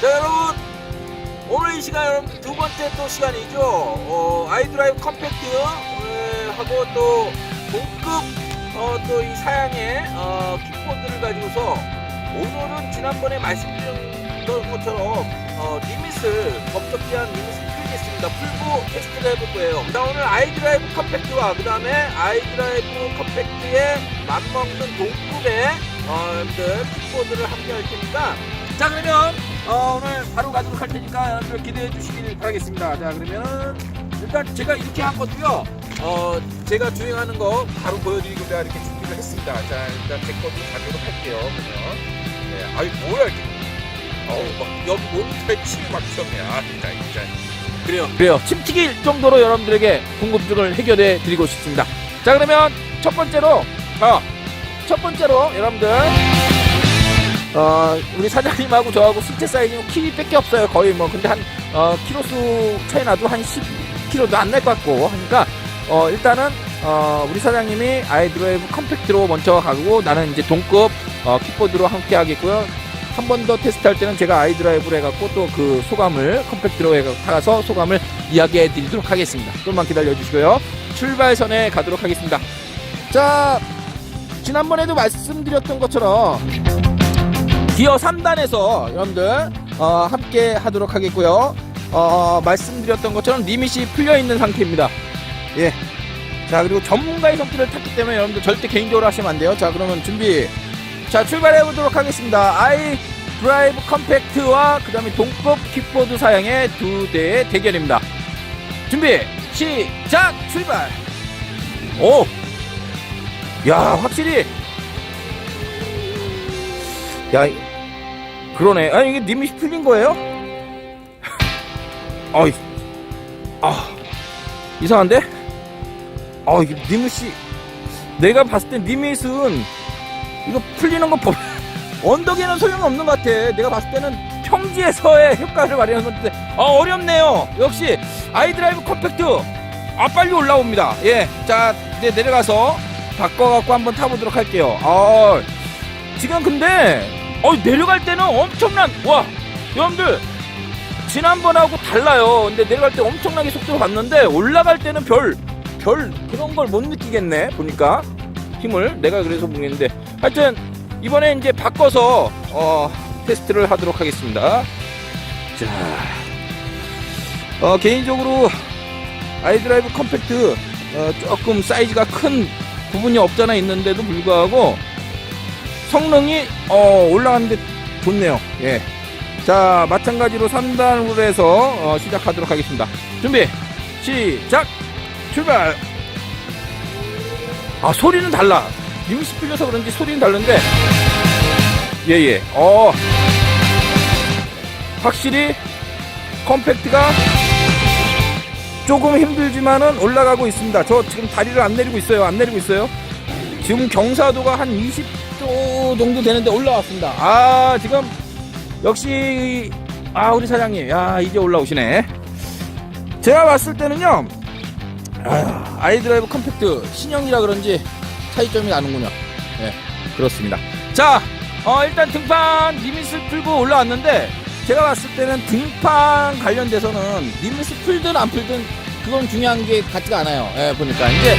자 여러분 오늘 이 시간 여러분 두 번째 또 시간이죠. 어, 아이드라이브 컴팩트 에, 하고 또 동급 어, 또 이 사양의 어, 킥보드를 가지고서 오늘은 지난번에 말씀드렸던 것처럼 어, 리밋을 법적기한 리밋을 풀겠습니다. 풀고 테스트를 해볼 거예요. 자 오늘 아이드라이브 컴팩트와 그 다음에 아이드라이브 컴팩트에 맞먹는 동급의 어, 여러분들 킥보드를 함께 할 테니까 자 그러면 어, 오늘 바로 가도록 할 테니까 여러분들 기대해 주시길 바라겠습니다. 자 그러면은 일단 제가 이렇게 한 것도요. 어 제가 주행하는 거 바로 보여드리고자 이렇게 준비를 했습니다. 자 일단 제 것도 가도록 할게요. 그러면 네, 아이 뭐야 이게? 어우 막 여기 모니터에 침이 막 튀었네. 아 진짜 진짜. 그래요. 그래요. 침 튀길 정도로 여러분들에게 궁금증을 해결해 드리고 싶습니다. 자, 그러면 첫 번째로, 어, 첫 번째로 여러분들, 어, 우리 사장님하고 저하고 신체 사이즈는 키밖에 없어요. 거의 뭐, 근데 한, 어, 키로수 차이 나도 한 10kg도 안 날 것 같고 하니까, 어, 일단은, 어, 우리 사장님이 아이드라이브 컴팩트로 먼저 가고 나는 이제 동급, 어, 킥보드로 함께 하겠고요. 한 번 더 테스트할 때는 제가 아이드라이브를 해갖고 또 그 소감을 컴팩트로 해가서 소감을 이야기해 드리도록 하겠습니다. 좀만 기다려 주시고요. 출발선에 가도록 하겠습니다. 자, 지난번에도 말씀드렸던 것처럼 기어 3단에서 여러분들 어, 함께 하도록 하겠고요. 어, 말씀드렸던 것처럼 리밋이 풀려 있는 상태입니다. 예. 자, 그리고 전문가의 손길을 탔기 때문에 여러분들 절대 개인적으로 하시면 안 돼요. 자, 그러면 준비. 자, 출발해 보도록 하겠습니다. 아이 드라이브 컴팩트와 그 다음에 동급 킥보드 사양의 두 대의 대결입니다. 준비, 시작, 출발! 오! 야, 확실히! 야, 이- 그러네. 아니, 이게 리밋이 풀린 거예요? 어이, 아, 이상한데? 아, 이게 리밋이, 내가 봤을 땐 리밋은 이거 풀리는 거 법, 언덕에는 소용이 없는 것 같아. 내가 봤을 때는 평지에서의 효과를 발휘하는 건데, 아, 어렵네요. 역시, 아이드라이브 컴팩트. 아, 빨리 올라옵니다. 예. 자, 이제 내려가서 바꿔갖고 한번 타보도록 할게요. 아, 지금 근데, 어, 내려갈 때는 엄청난, 와, 여러분들, 지난번하고 달라요. 근데 내려갈 때 엄청나게 속도를 봤는데, 올라갈 때는 별, 별, 그런 걸 못 느끼겠네. 보니까. 힘을. 내가 그래서 모르겠는데. 하여튼, 이번에 이제 바꿔서, 어, 테스트를 하도록 하겠습니다. 자. 어, 개인적으로, 아이드라이브 컴팩트, 어, 조금 사이즈가 큰 부분이 없잖아 있는데도 불구하고, 성능이, 어, 올라가는데 좋네요. 예. 자, 마찬가지로 3단으로 해서, 어, 시작하도록 하겠습니다. 준비, 시작! 출발! 아, 소리는 달라. 리밋이 풀려서 그런지 소리는 다른데, 예, 예. 어, 확실히, 컴팩트가 조금 힘들지만은 올라가고 있습니다. 저 지금 다리를 안 내리고 있어요. 안 내리고 있어요. 지금 경사도가 한 20도 정도 되는데 올라왔습니다. 아, 지금 역시 아, 우리 사장님. 야, 이제 올라오시네. 제가 봤을 때는요. 아휴, 아이드라이브 컴팩트 신형이라 그런지 차이점이 나는군요. 네, 그렇습니다. 자, 어, 일단 등판 리밋을 풀고 올라왔는데 제가 봤을 때는 등판 관련돼서는 리밋을 풀든 안 풀든 그건 중요한 게 같지가 않아요. 예, 보니까 이제